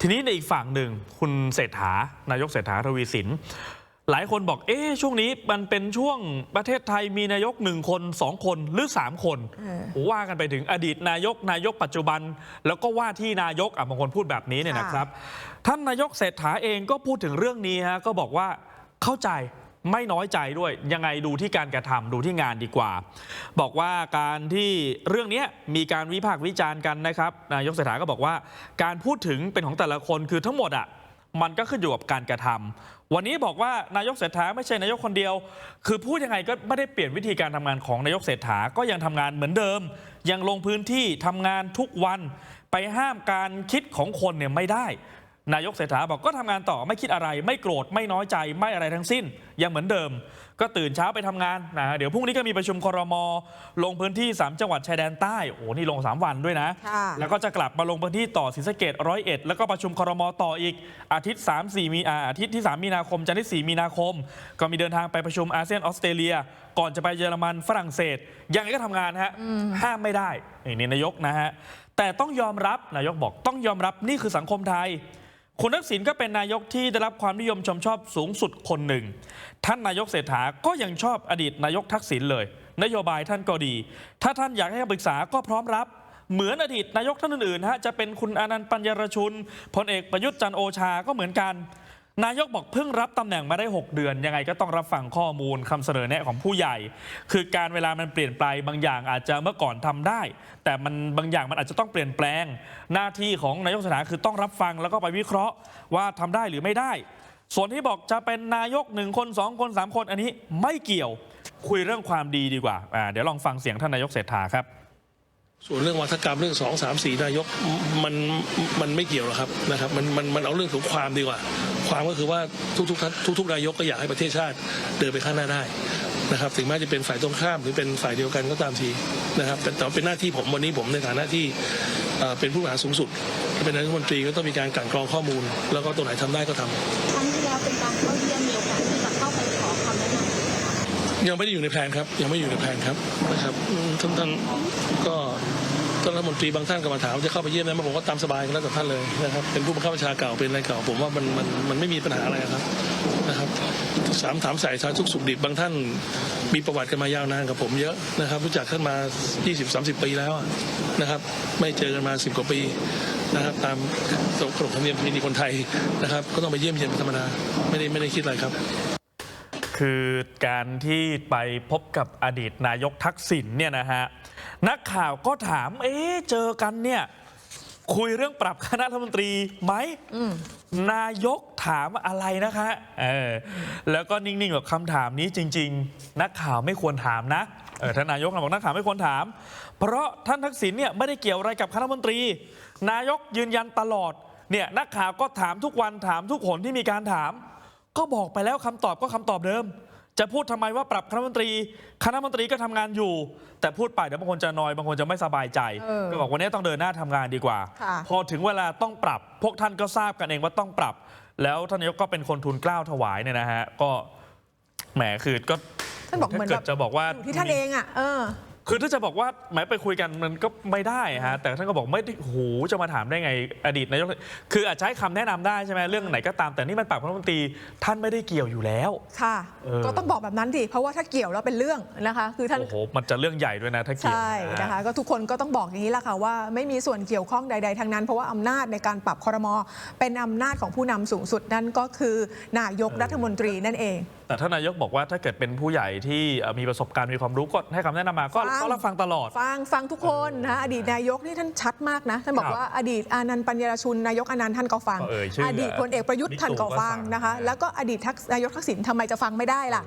ทีนี้ในอีกฝั่งหนึ่งคุณเศรษฐานายกเศรษฐาทวีสิน หลายคนบอกเอ๊ะช่วงนี้มันเป็นช่วงประเทศไทยมีนายกหนึ่งคนสองคนหรือสามคนเออว่ากันไปถึงอดีตนายกนายกปัจจุบัน แล้วก็ว่าที่นายกอะบางคนพูดแบบนี้เนี่ยค่ะนะครับ ท่านนายกเศรษฐาเองก็พูดถึงเรื่องนี้ฮะก็บอกว่าเข้าใจ ไม่น้อยใจด้วย ยังไงดูที่การกระทำดูที่งานดีกว่า บอกว่าการที่เรื่องนี้มีการวิพากษ์วิจารณ์กันนะครับนายกเศรษฐาก็บอกว่า การพูดถึงเป็นของแต่ละคนคือทั้งหมดอะมันก็ขึ้นอยู่กับการกระทำวันนี้บอกว่านายกเศรษฐาไม่ใช่นายกคนเดียว คือพูดยังไงก็ไม่ได้เปลี่ยนวิธีการทำงานของนายกเศรษฐาก็ยังทำงานเหมือนเดิม ยังลงพื้นที่ทำงานทุกวันไปห้ามการคิดของคนเนี่ยไม่ได้ นายกเศรษฐาบอกก็ทำงานต่อไม่คิดอะไร ไม่โกรธไม่น้อยใจไม่อะไรทั้งสิ้น ยังเหมือนเดิม ก็ตื่นเช้าไปทำงานนะเดี๋ยวพรุ่งนี้ก็มีประชุมครมลงพื้นที่ 3 จังหวัดชายแดนใต้โอ้โหนี่ลง 3 วันด้วยนะค่ะแล้วก็จะกลับมาลงพื้นที่ต่อศรีสะเกดร้อยเอ็ดแล้วก็ประชุมครมต่ออีกอาทิตย์3 4มีอ่าอาทิตย์ที่ 3 มีนาคมจันทร์ที่4มีนาคม ก็มีเดินทางไปประชุมอาเซียนออสเตรเลีย ก่อนจะไปเยอรมันฝรั่งเศส ยังไงก็ทำงานฮะห้ามไม่ได้นี่นายกนะฮะแต่ต้องยอมรับนายกบอกต้องยอมรับนี่คือสังคมไทย คุณทักษิณก็เป็นนายกที่ได้รับความนิยมชมชอบสูงสุดคนหนึ่ง ท่านนายกเศรษฐาก็ยังชอบอดีตนายกทักษิณเลย นโยบายท่านก็ดี ถ้าท่านอยากให้คำปรึกษาก็พร้อมรับ เหมือนอดีตนายกท่านอื่นๆฮะจะเป็นคุณอนันต์ปัญญารชุนพลเอกประยุทธ์จันโอชาก็เหมือนกัน นายกบอกเพิ่งรับตำแหน่งมาได้ 6 เดือน ยังไงก็ต้องรับฟังข้อมูลคำเสนอแนะของผู้ใหญ่ คือการเวลามันเปลี่ยนไปบางอย่างอาจจะเมื่อก่อนทำได้ แต่มันบางอย่างมันอาจจะต้องเปลี่ยนแปลง หน้าที่ของนายกเศรษฐาคือต้องรับฟังแล้วก็ไปวิเคราะห์ว่าทำได้หรือไม่ได้ ส่วนที่บอกจะเป็นนายกหนึ่งคนสองคนสามคนอันนี้ไม่เกี่ยวคุยเรื่องความดีดีกว่าอ่า เดี๋ยวลองฟังเสียงท่านนายกเศรษฐาครับส่วนเรื่องวัฒกรรมเรื่องสองสามสี่นายกมันมันไม่เกี่ยวหรอกครับนะครับมันมันมันเอาเรื่องของความดีกว่า ความก็คือว่าทุกๆท่านทุกๆนายกก็อยากให้ประเทศชาติเดินไปข้างหน้าได้นะครับถึงแม้จะเป็นฝ่ายตรงข้ามหรือเป็นฝ่ายเดียวกันก็ตามทีนะครับแต่ต่ว่าเป็นหน้าที่ผมวันนี้ผมในฐานะที่เป็นผู้บริหารสูงสุด เป็นนายกรัฐมนตรีก็ต้องมีการกลั่นกรองข้อมูล แล้วก็ตัวไหนทำได้ก็ทำครั้งที่แล้วเป็นการเข้าเยี่ยมมีโอกาสที่จะเข้าไปขอคำแนะนำยังไม่ได้อยู่ในแผนครับ ยังไม่อยู่ในแผนครับนะครับท่านท่าน ก็ท่านรัฐมนตรีบางท่านก็มาถามว่าจะเข้าไปเยี่ยมไหมผมก็ตามสบายก็แล้วแต่ท่านเลยนะครับเป็นผู้บังคับบัญชาเก่าเป็นอะไรเก่าผมว่ามันมันมันไม่มีปัญหาอะไรครับนะครับสามถามสายสารทุกสุขดิบบางท่านมีประวัติกันมายาวนานกับผมเยอะนะครับ รู้จักท่านมา 20-30 ปีแล้วนะครับ ไม่เจอกันมา 10 กว่าปีนะครับ ตามขนบธรรมเนียมประเพณีคนไทยนะครับ ก็ต้องไปเยี่ยมเยียนเป็นธรรมดาไม่ได้ไม่ได้คิดอะไรครับคือการที่ไปพบกับอดีตนายกทักษิณเนี่ยนะฮะ นักข่าวก็ถาม เอ๊ะเจอกันเนี่ยคุยเรื่องปรับคณะรัฐมนตรีไหมนายกถามอะไรนะคะเออแล้วก็นิ่งๆกับคำถามนี้จริง ๆ นักข่าวไม่ควรถามนะเออท่านนายกบอกนักข่าวไม่ควรถาม เพราะท่านทักษิณเนี่ยไม่ได้เกี่ยวอะไรกับคณะรัฐมนตรี นายกยืนยันตลอดเนี่ยนักข่าวก็ถามทุกวันถามทุกคนที่มีการถาม ก็บอกไปแล้วคำตอบก็คำตอบเดิม จะพูดทำไมว่าปรับคณะมนตรี คณะมนตรีก็ทำงานอยู่ แต่พูดไปเดี๋ยวบางคนจะนอยบางคนจะไม่สบายใจเออก็บอกวันนี้ต้องเดินหน้าทำงานดีกว่าค่ะพอถึงเวลาต้องปรับ พวกท่านก็ทราบกันเองว่าต้องปรับ แล้วท่านนายกก็เป็นคนทุนเกล้าวถวายเนี่ยนะฮะก็แหมคือก็ท่านบอกเหมือนถ้าแบเกิบดจะบอกว่าอยู่ที่ท่านเองอะเออ คือถ้าจะบอกว่าแหมไปคุยกันมันก็ไม่ได้ฮะแต่ท่านก็บอกไม่ได้โอ้โหจะมาถามได้ไงอดีตนายกคืออาจจะให้คำแนะนำได้ใช่ไหมเรื่องไหนก็ตามแต่นี่มันปรับคณะรัฐมนตรีท่านไม่ได้เกี่ยวอยู่แล้ว ค่ะ เออ ก็ต้องบอกแบบนั้นดิเพราะว่าถ้าเกี่ยวแล้วเป็นเรื่องนะคะ คือท่าน โอ้โหมันจะเรื่องใหญ่ด้วยนะถ้าเกี่ยวใช่นะคะ ก็ทุกคนก็ต้องบอกอย่างนี้แหละค่ะว่าไม่มีส่วนเกี่ยวข้องใด ๆ ทั้งนั้น เพราะว่าอำนาจในการปรับครมเป็นอำนาจของผู้นำสูงสุดนั่นก็คือนายกรัฐมนตรีนั่นเอง แต่ท่านนายกบอกว่าถ้าเกิดเป็นผู้ใหญ่ที่เอ่อมีประสบการณ์มีความรู้ก็ให้คำแนะนำมาก็ฟัง ก็รับฟังตลอด ฟังฟังทุกคนนะอดีตนายกนี่ท่านชัดมากนะท่านบอครักบว่าอดีตอานันต์ปัญญารชุนนายกอานันต์ท่านก็ฟัง ก็เอ่ยชื่อดีตพลเอกประยุทธ์บิ๊กท่านตู่ก็ก็ฟังฟังนะคะ นะ แล้วก็อดีตทักนายกทักษิณทำไมจะฟังไม่ได้ล่ะ